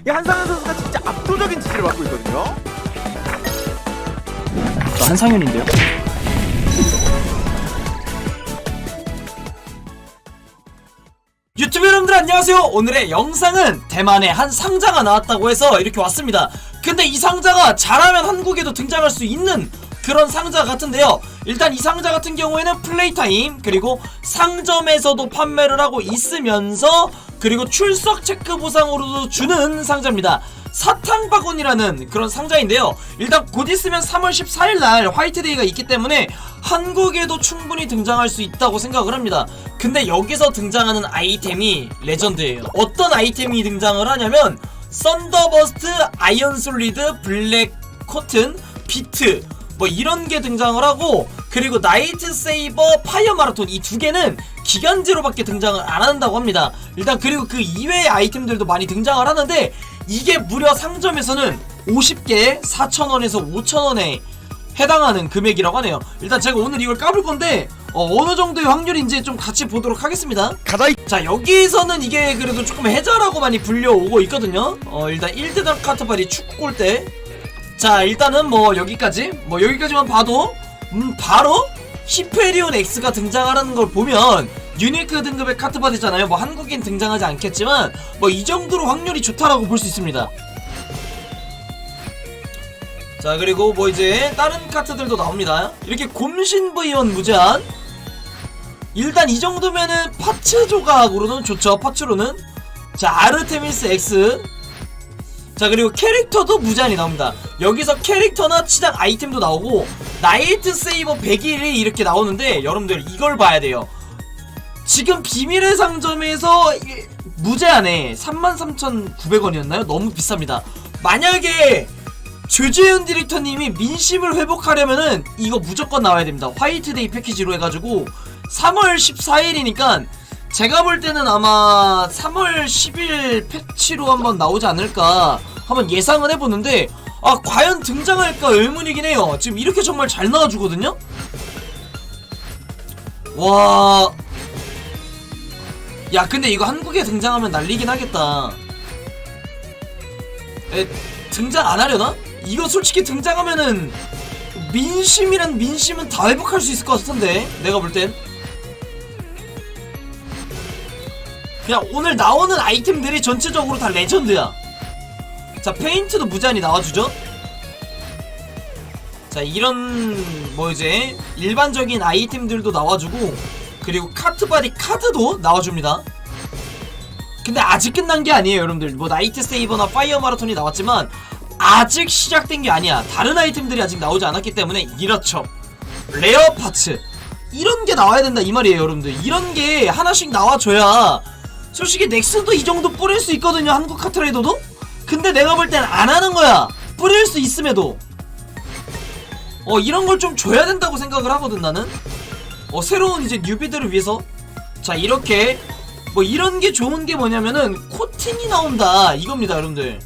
이 한상현 선수가 진짜 압도적인 지지를 받고 있거든요. 저 한상현인데요. 유튜브 여러분들 안녕하세요. 오늘의 영상은 대만의 한 상자가 나왔다고 해서 이렇게 왔습니다. 근데 이 상자가 잘하면 한국에도 등장할 수 있는 그런 상자 같은데요. 일단 이 상자 같은 경우에는 플레이타임 그리고 상점에서도 판매를 하고 있으면서 그리고 출석 체크 보상으로도 주는 상자입니다. 사탕바구니라는 그런 상자인데요. 일단 곧 있으면 3월 14일 날 화이트데이가 있기 때문에 한국에도 충분히 등장할 수 있다고 생각을 합니다. 근데 여기서 등장하는 아이템이 레전드예요. 어떤 아이템이 등장을 하냐면 썬더버스트, 아이언 솔리드, 블랙 코튼, 비트 뭐 이런 게 등장을 하고 그리고 나이트 세이버, 파이어 마라톤 이 두 개는 기간제로밖에 등장을 안 한다고 합니다. 일단 그리고 그 이외의 아이템들도 많이 등장을 하는데 이게 무려 상점에서는 50개 4,000원에서 5,000원에 해당하는 금액이라고 하네요. 일단 제가 오늘 이걸 까볼 건데 어, 느 정도의 확률인지 좀 같이 보도록 하겠습니다. 가자 이자 여기서는 이게 그래도 조금 해자라고 많이 불려오고 있거든요 어 일단 1대당 카트발이 축구 골대 자 일단은 뭐 여기까지 뭐 여기까지만 봐도 음 바로 히페리온 X가 등장하는 걸 보면 유니크 등급의 카트바디잖아요. 뭐 한국인 등장하지 않겠지만 뭐 이 정도로 확률이 좋다라고 볼 수 있습니다. 자 그리고 뭐 이제 다른 카트들도 나옵니다. 이렇게 곰신 V1 무제한. 일단 이 정도면은 파츠 조각으로는 좋죠. 파츠로는. 자 아르테미스 X 자 그리고 캐릭터도 무제한이 나옵니다 여기서 캐릭터나 치장 아이템도 나오고 나이트 세이버 100일이 이렇게 나오는데 여러분들 이걸 봐야 돼요 지금 비밀의 상점에서 이- 무제한에 33,900원이었나요? 너무 비쌉니다 만약에 조재현 디렉터님이 민심을 회복하려면은 이거 무조건 나와야 됩니다. 화이트데이 패키지로 해가지고 3월 14일이니까 제가 볼 때는 아마 3월 10일 패치로 한번 나오지 않을까 한번 예상은 해보는데 아 과연 등장할까 의문이긴 해요. 지금 이렇게 정말 잘 나와주거든요. 와. 야 근데 이거 한국에 등장하면 난리긴 하겠다. 에, 등장 안 하려나? 이거 솔직히 등장하면은 민심이란 민심은 다 회복할 수 있을 것 같은데 내가 볼땐 그냥 오늘 나오는 아이템들이 전체적으로 다 레전드야. 자 페인트도 무제한이 나와주죠? 자 이런 뭐 이제 일반적인 아이템들도 나와주고 그리고 카트바디 카드도 나와줍니다. 근데 아직 끝난 게 아니에요 여러분들. 뭐 나이트 세이버나 파이어 마라톤이 나왔지만 아직 시작된 게 아니야. 다른 아이템들이 아직 나오지 않았기 때문에 이렇죠. 레어 파츠. 이런 게 나와야 된다 이 말이에요 여러분들. 이런 게 하나씩 나와줘야 솔직히 넥슨도 이 정도 뿌릴 수 있거든요 한국 카트라이더도? 근데 내가 볼 땐 안 하는 거야. 뿌릴 수 있음에도. 어 이런 걸 좀 줘야 된다고 생각을 하거든 나는. 어 새로운 이제 뉴비들을 위해서. 자 이렇게. 뭐 이런 게 좋은 게 뭐냐면은 코팅이 나온다. 이겁니다 여러분들.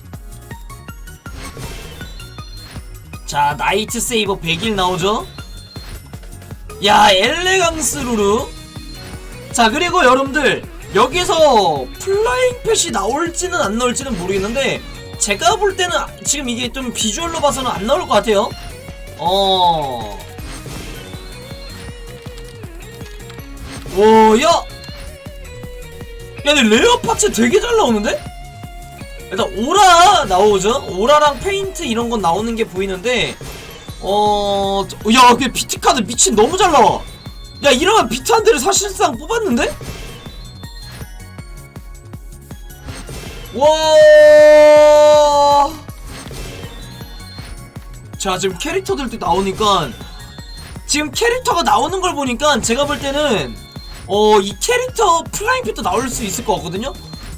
자 나이트 세이버 100일 나오죠? 야 엘레강스 루루. 자 그리고 여러분들 여기서 플라잉 펫이 나올지는 안 나올지는 모르겠는데 제가 볼 때는 지금 이게 좀 비주얼로 봐서는 안 나올 것 같아요 어 오, 야! 야, 근데 레어 파츠 되게 잘 나오는데? 일단 오라 나오죠? 오라랑 페인트 이런 건 나오는 게 보이는데 어... 저- 야, 근데 비트 카드 미친 너무 잘 나와. 야, 이러면 비트 한 대를 사실상 뽑았는데? 와. 자, 지금 캐릭터들도 나오니까 지금 캐릭터가 나오는 걸 보니까 제가 볼 때는 어, 이 캐릭터 플라잉 핏도 나올 수 있을 것 같거든요?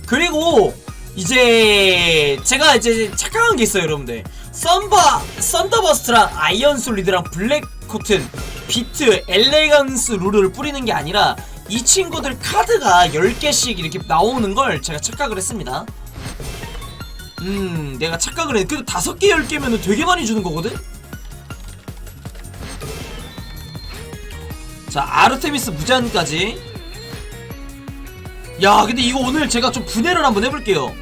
그리고 이제 제가 이제 착각한 게 있어요, 여러분들. 썬바, 썬더버스트랑 아이언 솔리드랑 블랙 코튼, 비트, 엘레강스 룰을 뿌리는 게 아니라 이 친구들 카드가 10개씩 이렇게 나오는 걸 제가 착각을 했습니다. 음, 내가 착각을 했. 그래도 5개, 10개면은 되게 많이 주는 거거든? 자 아르테미스 무제한까지 야 근데 이거 오늘 제가 좀 분해를 한번 해볼게요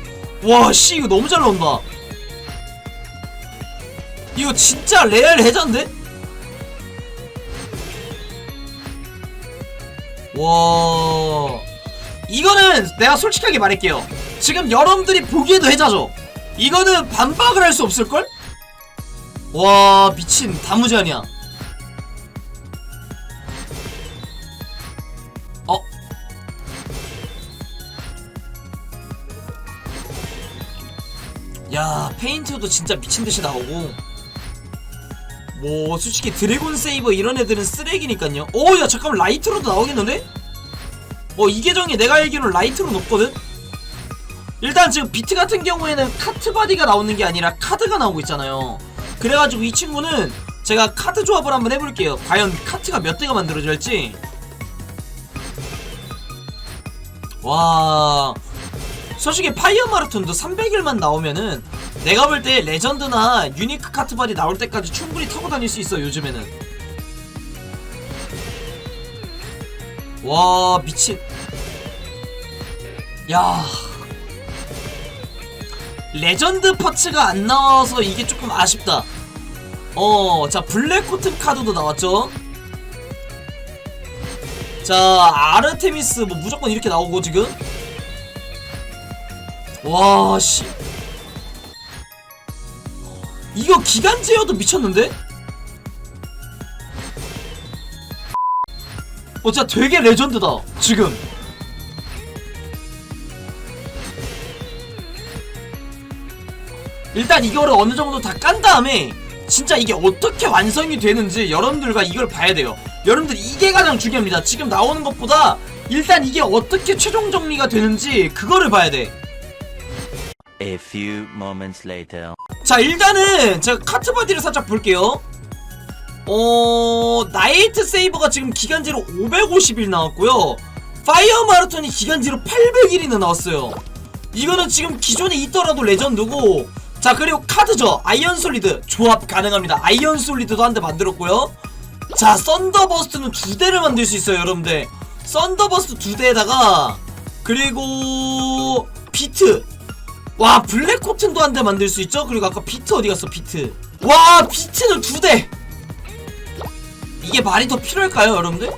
와, 씨, 이거 너무 잘 나온다. 이거 진짜 레알 해자인데? 와. 이거는 내가 솔직하게 말할게요. 지금 여러분들이 보기에도 해자죠? 이거는 반박을 할 수 없을걸? 와, 미친. 다무지아니야. 어? 야 페인트도 진짜 미친듯이 나오고 뭐 솔직히 드래곤 세이버 이런 애들은 쓰레기니까요 오야 잠깐만 라이트로도 나오겠는데? 어 이 계정이 내가 알기로는 라이트로 높거든? 일단 지금 비트 같은 경우에는 카트 바디가 나오는 게 아니라 카드가 나오고 있잖아요. 그래가지고 이 친구는 제가 카드 조합을 한번 해볼게요. 과연 카트가 몇 대가 만들어질지. 와. 솔직히 파이어 마라톤도 300일만 나오면은 내가 볼 때 레전드나 유니크 카트 바디 나올 때까지 충분히 타고 다닐 수 있어 요즘에는. 와 미친. 야 레전드 파츠가 안 나와서 이게 조금 아쉽다 어 자 블랙 코튼 카드도 나왔죠 자 아르테미스 뭐 무조건 이렇게 나오고 지금 와, 씨. 이거 기간제어도 미쳤는데? 어, 진짜 되게 레전드다, 지금. 일단 이거를 어느 정도 다 깐 다음에 진짜 이게 어떻게 완성이 되는지 여러분들과 이걸 봐야 돼요. 여러분들 이게 가장 중요합니다. 지금 나오는 것보다 일단 이게 어떻게 최종 정리가 되는지 그거를 봐야 돼. A few moments later. 자 일단은 제가 카트 바디를 살짝 볼게요 어... 나이트 세이버가 지금 기간제로 550일 나왔고요 파이어 마라톤이 기간제로 800일이나 나왔어요 이거는 지금 기존에 있더라도 레전드고 자 그리고 카드죠 아이언 솔리드 조합 가능합니다 아이언 솔리드도 한 대 만들었고요 자 썬더버스트는 두 대를 만들 수 있어요 여러분들 썬더버스트 두 대에다가 그리고 비트 와 블랙 코튼도 한 대 만들 수 있죠? 그리고 아까 비트 어디 갔어 비트 와 비트는 두대 이게 말이 더 필요할까요 여러분들?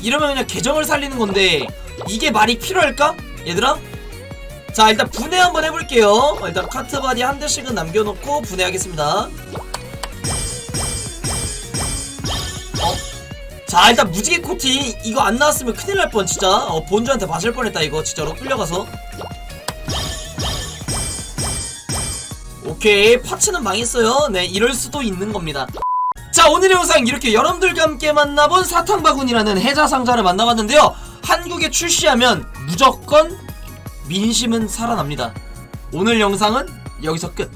이러면 그냥 계정을 살리는 건데 이게 말이 필요할까? 얘들아? 자 일단 분해 한번 해볼게요. 일단 카트바디 한 대씩은 남겨놓고 분해하겠습니다. 어? 자 일단 무지개 코팅. 이거 안 나왔으면 큰일 날 뻔 진짜. 어, 본주한테 맞을 뻔했다 이거. 진짜로 끌려가서. 오케이. 파츠는 망했어요. 네 이럴 수도 있는 겁니다. 자 오늘의 영상 이렇게 여러분들과 함께 만나본 사탕바구니라는 해자 상자를 만나봤는데요. 한국에 출시하면 무조건 민심은 살아납니다. 오늘 영상은 여기서 끝